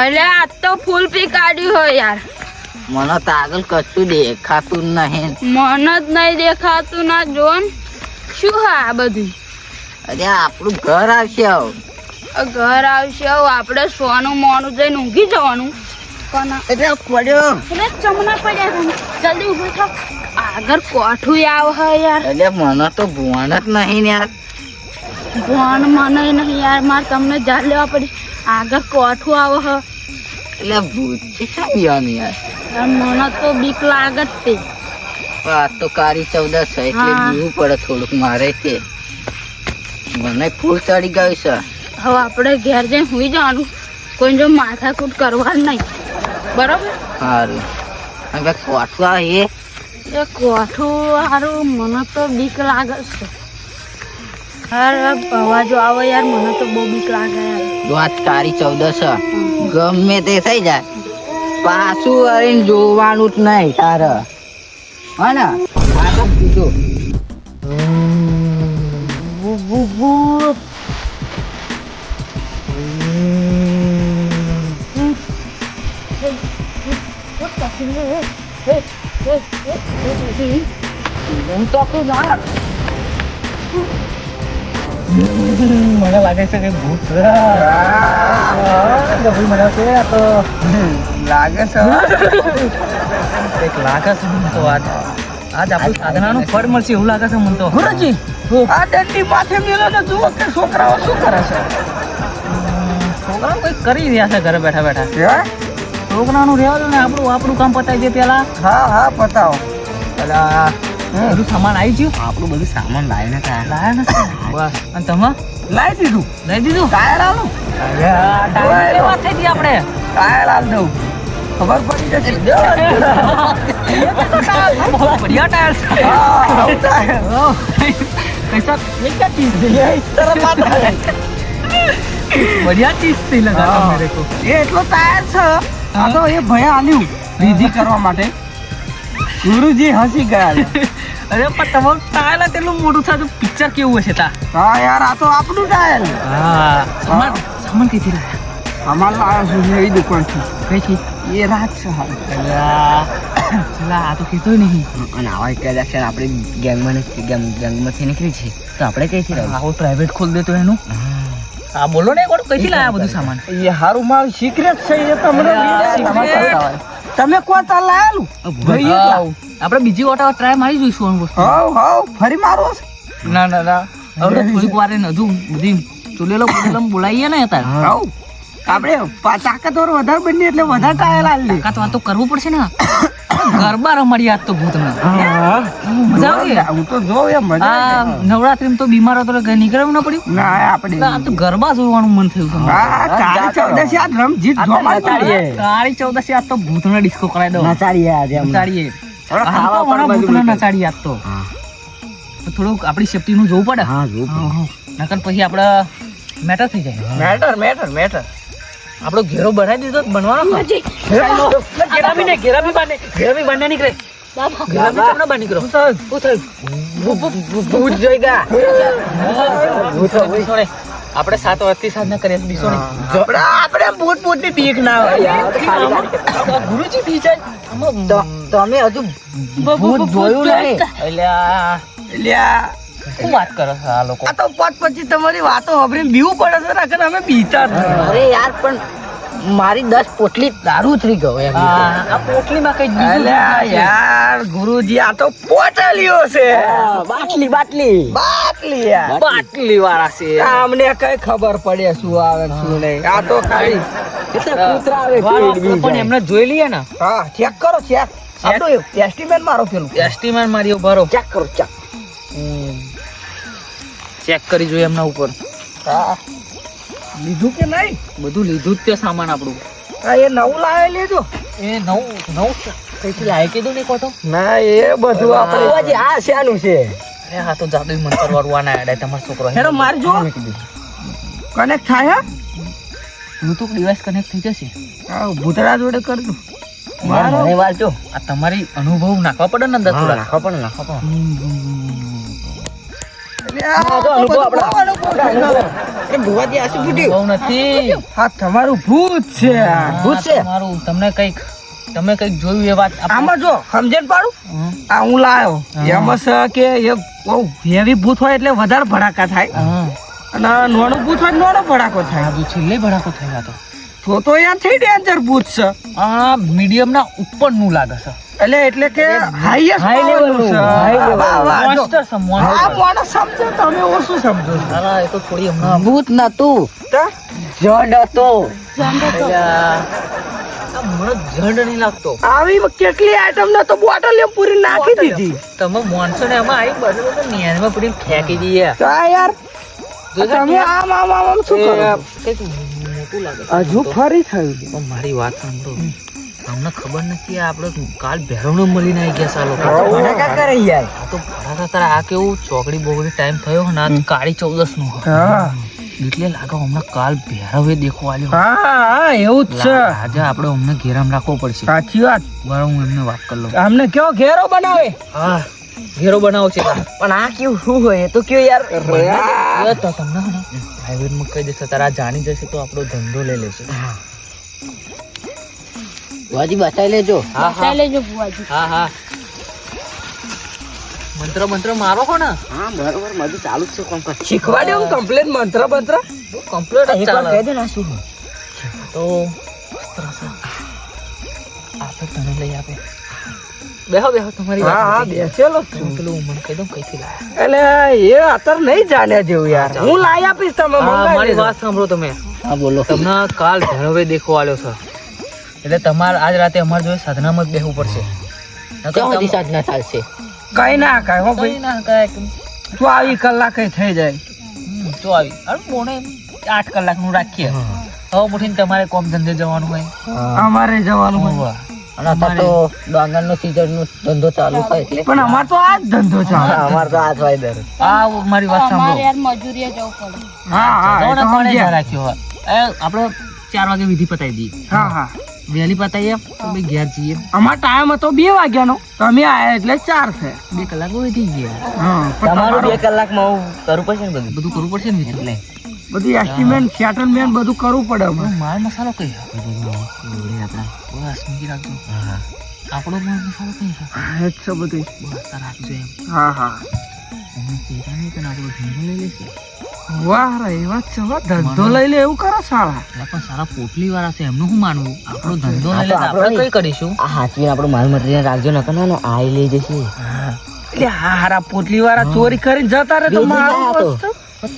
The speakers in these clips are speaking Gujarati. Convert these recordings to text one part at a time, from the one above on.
અરે આ તો ફૂલ પી કાઢ્યું હોય યાર. મને તો આગળ કશું દેખાતું નહીં. મન જ નહીં દેખાતું ના જોન શું હા આ બધું? અરે આપણું ઘર આવશે આવ. ઘર આવશે આવ આપણે સોનું મોનું જઈને ઊંઘી જવાનું. એટલે પડ્યો. એટલે ચમના પડ્યા જલ્દી ઊભો થાવ. આગળ કોઠું આવ હે યાર. એટલે મને તો ભણ જ નહીં યાર. ભણ મને નહીં યાર. મારે તમને જાત લેવા પડી. આગળ કોઠું આવો હ. એટલે ભૂત છે સામિયાનું યાર. મને તો બીક લાગે જ તે આ તો કારી ચૌદસ છે એટલે બીવું પડે થોડુંક મારે તે મને ફૂલ ચડી ગયું છે. હવે આપણે ઘેર જઈને સુઈ જવાનું. કોઈ જો માથાકૂટ કરવા નહીં. બરોબર? સારું હવે કોઠું એ એ કોઠું હારું મને તો બીક લાગે છે. અવાજો આવે યાર મને તો બહુ બીક લાગે યાર. જો ચૌદસ ગમે તે થઈ જાય. પાછું વળીને જોવાનું જ નહીં તારે. હા ને? આ તો કીધું. મને લાગે છે કે ભૂત ભાઈ મને છે તો લાગે છે એક લાગે છે મને તો આજ આજ આપણું સાધનાનું ફળ મળશે એવું લાગે છે મને તો ગુરુજી આ દંડી માથે મેલો ને જુઓ કે છોકરાઓ શું કરે છે છોકરાઓ કંઈક કરી રહ્યા છે ઘરે બેઠા બેઠા છોકરાનું રહેવાનું ને આપણું આપણું કામ પતાવી દે પેલા હા હા પતાવો પેલા બધું સામાન આવી ગયું? આપણું બધું સામાન લાવીને કાયા લાયા બસ. અને તમે? લાવી દીધું. લઈ દીધું? ટાયર આલો. ટાયર વાત થઈ ગઈ આપણે? ટાયર આલ દઉં. ખબર પડી જશે. બઢિયા એ એટલો ટાયર છે. આ એ ભયા આલ્યું. રીધી કરવા માટે. ગુરુજી હસી ગયા અરે પણ તમારું ટાયલ તેટલું મોટું થતું પિક્ચર કેવું હશે તા? હા યાર આ તો આપણું ટાયલ હા. સામાન સામાન કઈથી લાયા? અમાર લાવ્યો છું છે કઈ છે એ રાત ચલા આ તો કીધું નહીં. અને આવા કદાચ છે આપણી ગેંગમાં ગેંગ ગેંગમાંથી નીકળી છે તો આપણે કઈથી આવો પ્રાઇવેટ ખોલ દેતો એનું. હા. બોલો ને કોણ કઈથી લાયા બધું સામાન? એ હારું મારું સિક્રેટ છે એ તમને secret. તમે કોણ તાર લાયેલું. આપણે બીજી વખત ટ્રાય મારી જોઈશું હાવ હાવ ફરી મારો ના ના ના. હવે થોડીક વારે નજુ બધી ચૂલેલો બોલાઈએ ને તાર. હાવ. આપણે તાકાતવર વધારે બની એટલે વધારે ટાયર આવી તાકાત તો કરવું પડશે ને. ગરબા રમાડી આજ તો ભૂત મજા આવી? હું તો જો મજા. નવરાત્રી તો બીમાર હતો એટલે નીકળવું ના પડ્યું? ના આપણે આ તો ગરબા જોવાનું મન થયું હા કાળી ચૌદશી આ રમ જીત નચાડીએ. કાળી ચૌદશી આજ તો ભૂતનો ડિસ્કો કરાવી દો નચાડીએ આમ તો મારા ભૂતને નચાડીએ આજ તો. તો થોડુંક આપણી સેફટી નું જોવું પડે? હા જો હા, હા. નકર પછી આપણે મેટર થઈ જાય. Matter matter matter. આપણો ઘેરો બનાવી દીધો બનવાનો બી ને ઘેરા બી બાંધે ઘેરા નીકળે. ઘેરા બી તમને બાંધી નીકળો. શું થયું ભૂત જોઈ ગયા બીસો ને આપણે સાત વાગથી સાધના કરીએ બીસો આપણે આપણે ભૂત ભૂતની બીક ના હોય ગુરુજી તમે હજુ ભૂત જોયું નહીં. એટલે શું વાત કરે છે આ લોકો? આ તો પત પછી તમારી વાતો સાંભળીને બીવું પડે છે ને અમે બીતા અરે યાર પણ મારી દસ પોટલી દારૂ ઉતરી ગયો એમ. આ આ પોટલીમાં કઈ અલ્યા યાર ગુરુજી આ તો પોટલીઓ છે. બાટલી બાટલી. બાટલી યાર. બાટલી. વાળા છે. અમને કઈ ખબર પડે શું આવે શું નહીં. આ તો ખાલી કેટલા કૂતરા આવે પણ એમને જોઈ લઈએ ને. હા ચેક કરો ચેક આપણું એસ્ટિમેટ મારો પેલું. એસ્ટીમેટ મારી ભરો ચેક કરો ચેક ચેક કરી જોઈએ એમના ઉપર. હા. લીધું કે નહીં? બધું લીધું જ તે સામાન આપણું. હા એ નવું લાવે લેજો. એ નવું નવું કઈથી લાવે કીધું નહીં કોતો ના એ બધું આપણે આ શાનું છે? એ હા તો જાદુ મંતર વાળું ના આડે તમારો છોકરો. હેરો મારજો કનેક્ટ થાય બ્લુટૂથ ડિવાઇસ કનેક્ટ થઈ જશે? હા ભૂતરા જોડે કરજો. મારો વાંચો. આ તમારી અનુભવ નાખવા પડે ને અંદર થોડા નાખવા પડે નાખવા પણ હું લાયો એમાં કે બહુ હેવી ભૂત હોય એટલે વધારે ભડાકા થાય અને નાનું ભૂત હોય નાનો ભડાકો થાય આ છેલ્લે ભડાકો થયો હતો તો તો યાર થઈ ડેન્જર ભૂત છે આ મીડિયમ ના ઉપરનું લાગે છે. એટલે એટલે કે હાઈએસ્ટ હાઈ લેવલનું, છે, monster. આ માણસ સમજો તમે ઓછું સમજો છો. એ તો થોડી હમણાં ભૂત નતું. તા? જડ હતો. જડ નહીં લાગતો. આવી કેટલી આઈટમ ને તો બોટલ એમ પૂરી નાખી દીધી. તમે માણસો ને એમાં આવી બધું બધું નેનમાં પડીને ફેંકી દઈએ તો યાર તમે આમ આમ આમ આમ શું કરો એ મોટું લાગે હજુ ફરી થયું મારી વાત સાંભળો. તમને ખબર નથી આ આપણે કાલ ભેરવને મળીને આવી ગયા સાલો આ ભડાકા કરે યાર આ તો ભડાકા આ કેવું ચોકડી બોકડી ટાઈમ થયો ને કાળી ચૌદસનું એટલે લાગે હમણાં કાલ ભેરવે દેખો આલ્યો. હા હા એવું જ છે. આજે આપણે અમને ઘેરામ રાખવો પડશે. સાચી વાત. બરાબર હું એમને વાત કરી લઉં. અમને કયો ઘેરો બનાવે? હા ઘેરો બનાવો છે. પણ આ કેવું શું હોય? તો કયો યાર. એ તો તમને પ્રાઇવેટમાં કહી દેશે તારા જાણી જશે તો આપણો ધંધો લઈ લેશે. ભુવાજી બચાવી લેજો. હા હા. લેજો ભુવાજી. હા હા. મંત્ર મંત્ર મારો કોણ હા બરોબર બધું ચાલુ જ છે કોણ કર દે હું કમ્પ્લેન મંત્ર મંત્ર? કમ્પ્લેટ એક વાર કહી દે ના શું તો આપે તને લઈ આપે. બેહો બેહો તમારી હા હા બેસેલો છું. પેલું મને કહી દઉં કઈથી લાયા? એટલે એ અત્યારે નહીં જાણ્યા જેવું યાર. હું લાવી આપીશ તમે મારી વાત સાંભળો તમે. હા બોલો. તમને કાલ ભેરવે દેખો આવ્યો છે. એટલે તમારે આજ રાતે અમારે જોડે સાધનામાં જ બેહવું પડશે. ક્યાં સુધી સાધના ચાલશે? કઈ ના કાંઈ હો ભાઈ. ના કાંઈ. કેમ. ચોવીસ કલાક થઈ જાય. આવી. અરે મોડે આઠ કલાકનું રાખીએ. હવે ઉઠીને તમારે કોમ ધંધે જવાનું હોય. અમારે જવાનું હોય. અને અત્યારે તો ડાંગર નો ધંધો ચાલુ હોય એટલે પણ અમાર તો આ જ ધંધો ચાલે. અમાર તો આ જ હોય દર. આ મારી વાત અમારે યાર મજૂરીએ જવું પડે. હા હા તો કોણે રાખ્યો આપણે ચાર વાગે વિધિ પતાવી હા હા. વહેલી પતાવીએ તો ભાઈ ઘેર જઈએ અમાર ટાઈમ હતો બે વાગ્યાનો. તમે આયા એટલે ચાર છે. બે કલાક વધી ગયા. હા તમારું બે કલાકમાં હું કરવું પડશે ને બધું? બધું કરવું પડશે ને એટલે. બધું એસ્ટિમેટ સેટલમેન્ટ બધું કરવું પડે અમારે માલ મસાલો કઈ આપણા. બસ રાખજો. આપણો માલ મસાલો કઈ છે? બધું. રાખજો એમ. હા હા. આપણો લઈ લેશે? વાહ રે વાત છે હો. ધંધો લઈ લે એવું કરો સાલા પણ સારા પોટલી વાળા છે એમનું શું માનવું? આપણો ધંધો લઈ લે આપણે કઈ કરીશું? આ હાચવીને આપણું માલ મટીરિયલ રાખજો નકર ના આ લઈ જશે. એટલે હા હારા પોટલી વાળા ચોરી કરીને જતા રહે તો મારું જાય આ તો. વસ્તુ.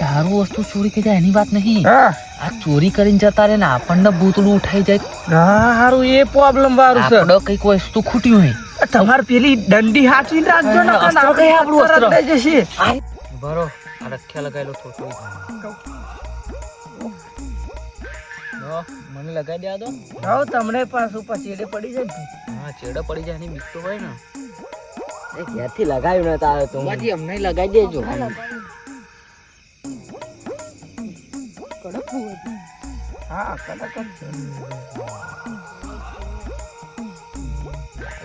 તારું વસ્તુ ચોરી થઈ જાય એની વાત નહીં. આ ચોરી કરીને જતા રે ને આપણને ભૂતળું ઉઠાઈ જાય. હા હારું એ પ્રોબ્લેમ વાળું છે. આપણે કંઈક વસ્તુ ખૂટ્યું હોય. તમારે પેલી દંડી હાચવીને રાખજો ને આપણું? જશે. બરો રખ્યા લગાવેલો થોડું મને લગાવી દે દો હા તમને પાછું પછી ચેડે પડી જાય હા ચેડો પડી જાય એની બીકતો હોય ને. એ ક્યાંથી લગાવ્યું નતા આવ્યો તો? હું. બાજી અમને લગાવી દેજો. હા કડક જ છે.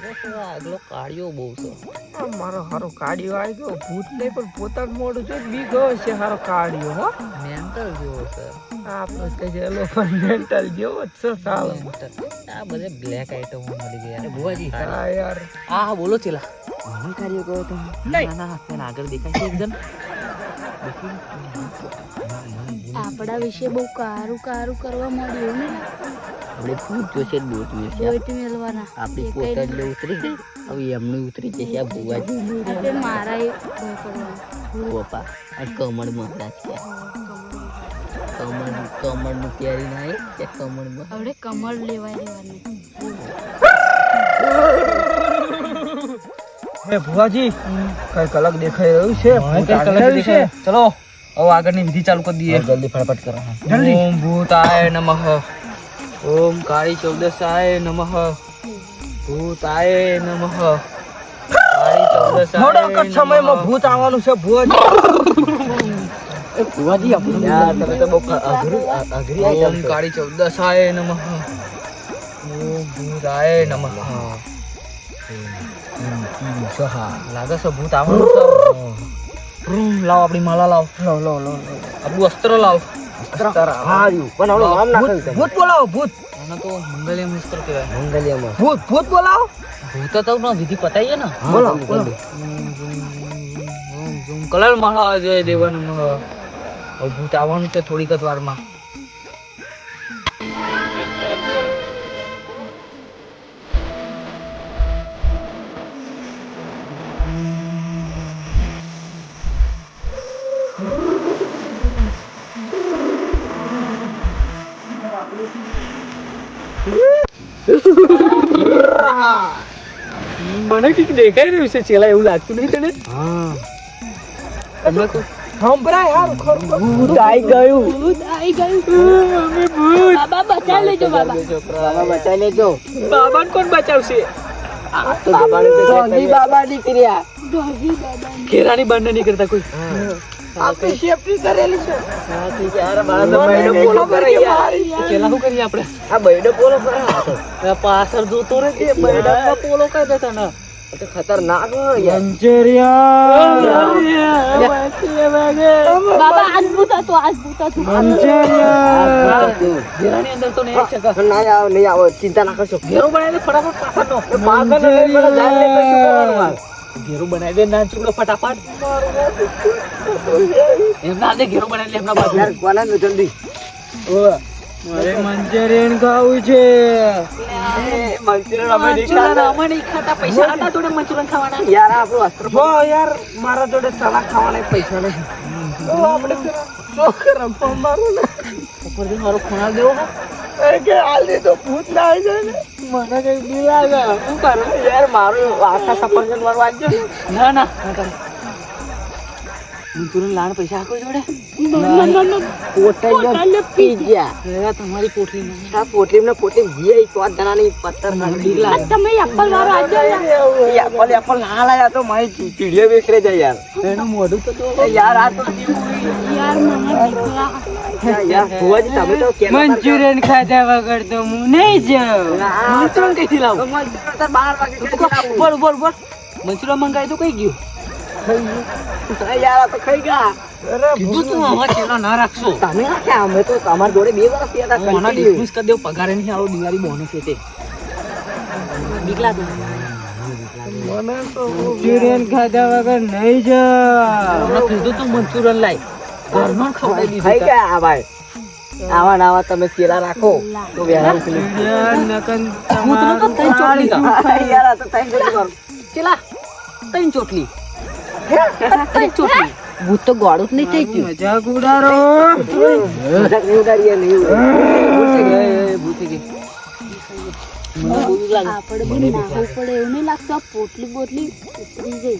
લાગે છે આ આગલો કાળિયો બહુ છે. મારો હારો કાઢ્યો આવી ગયો. ભૂત નહીં પણ પોતાનું મોઢું છે બી ગયો છે હારો કાઢ્યો હો. મેન્ટલ જેવો છે. આપણે કઈ છે એલો પણ મેન્ટલ જેવો જ છે સાલો. આ બધે બ્લેક આઈટમો મળી ગયા. ભુવાજી. હા યાર. હા હા બોલો ચેલા. મને કાર્ય કહો તમે ના ના પેલા આગળ દેખાય છે એકદમ. આપણા વિશે બહુ કારું કારું કરવા મળ્યું ને. આપણે ભૂત જોશે ભૂત જોશે આપણી એ ઉતરી ગઈ. હવે એમને ઉતરી જશે આ ભુવાજી. મારા એ પપ્પા આ કમળ મહારાજ છે. કમળ કમળનું પહેરી ના કે કમળમાં આપણે કમળ લેવાય લેવાની. હે ભુવાજી કઈ અલગ દેખાઈ રહ્યું છે. રહ્યું છે. ચલો હવે આગળની વિધિ ચાલુ કરી દઈએ. જલ્દી ફટાફટ કરો. જલ્દી. ઓમ ભૂતાય નમઃ. ઓમ કાળી ચૌદસાય નમઃ. ભૂતાય નમઃ. જ સમયમાં ભૂત આવવાનું છે ભુવાજી ભૂવાજી આપણું યાર તમે તો બહુ અઘરી અઘરી ઓમ આઈટમ કાળી ચૌદસાય નમઃ. ઓમ ભૂતાય નમઃ. લાગે છે ભૂત આવવાનું છે. લાવ આપણી માલા લાવ લાવ લાવ લાવ. આપણું અસ્ત્ર લાવ. હાર્યું પણ આવડું નામ ના ભૂત ભૂત બોલાવો ભૂત. તો મંગલિયમ અસ્ત્ર કહેવાય. મંગલિયામાં. ભૂત ભૂત બોલાવો. ભૂત તો ના વિધિ પતાઈએ ને? બોલો બોલો. કલર માળા જોઈએ દેવન ભૂત આવવાનું છે થોડીક જ વારમાં. મને કંઈક દેખાઈ રહ્યું છે ચેલા એવું લાગતું નહીં તને? તમે સંભળાય હારું ખરું ભૂત ગયું. ભૂત આવી ગયું. બાબા બચાવી લેજો બાબા બાબા. બચાવી લેજો. બાબાને કોણ બચાવશે? બાબા નીકળ્યા. ઘેરાની બહાર નહીં કોઈ. આપણી સેફટી કરેલી છે. બૈડો પોલો કરે યાર. પેલા શું કરીએ આપણે? આ બૈડો પોલો કરે આ પાછળ જોતો રે કે બૈડા પોલો કરી દેતા ને તો ખતરનાક બાબા આજ ભૂત હતું. આજ હતું ઘેરાની અંદર તો નહીં આવી ના આવ નહીં આવો ચિંતા ના કરશો. ઘેરો બનાવી ફટાફટ ને જાન ઘેરો બનાવી દે ના ચૂકડો ફટાફટ. એમના હાથે ઘેરો બનાવી દે એમના બાજુ. યાર કોના ને જલ્દી? મારે મંચુરિયન ખાવું છે. મંચુરિયન અમે નહીં ખાતા. અમે નહીં ખાતા પૈસા હતા થોડે મંચુરિયન ખાવાના. યાર આપણું અસ્ત્ર હો યાર મારા જોડે ચણા ખાવાના પૈસા નહીં આપણે મારું ને. ઉપરથી મારો ખૂણા દેવો કે તો ભૂત ના ને. મને કઈ બી શું કરું યાર, મારું આખા સફરજન મારું આવી ના ના કર લાણ પૈસા આખો જોડે પોટલીઓ પી ગયા. રહ્યા તમારી કોઠી આ પોટલી ને પોટલી જીએ પાંચ જણાની પત્તર નાખી તમે એપલ વાળો આજે એપલ એપલ ના લાયા તો મારી પીડીઓ બેખરે જાય યાર. એનું મોઢું તો યાર આ તો યાર મને બીક લાગે. યાર ભુવાજી તમે તો કેમ મંચુરિયન ખાધા વગર તો હું નહીં જાઉં. મંચુરિયન કઈથી લાવું? બાર વાગે ઉપર ઉપર બોલ મંચુરિયન મંગાવી તો કઈ ગયું? મંચુરિયન ખાધા વગર નહીં જા કીધું તું મંચુરિયન લાય. ઘરનું ખવડાવી ખાઈ ગયા ભાઈ. આવા ને આવા તમે ચેલા રાખો તો વેરા તઈ તઈ ચોટલી. તઈ ભૂત તો ગોળું જ નહીં થઈ ગયું. મજાક ઉડારો મજાક નહીં ઉડાડીએ, નહીં. ભૂતી ગઈ. ઉતરી ગઈ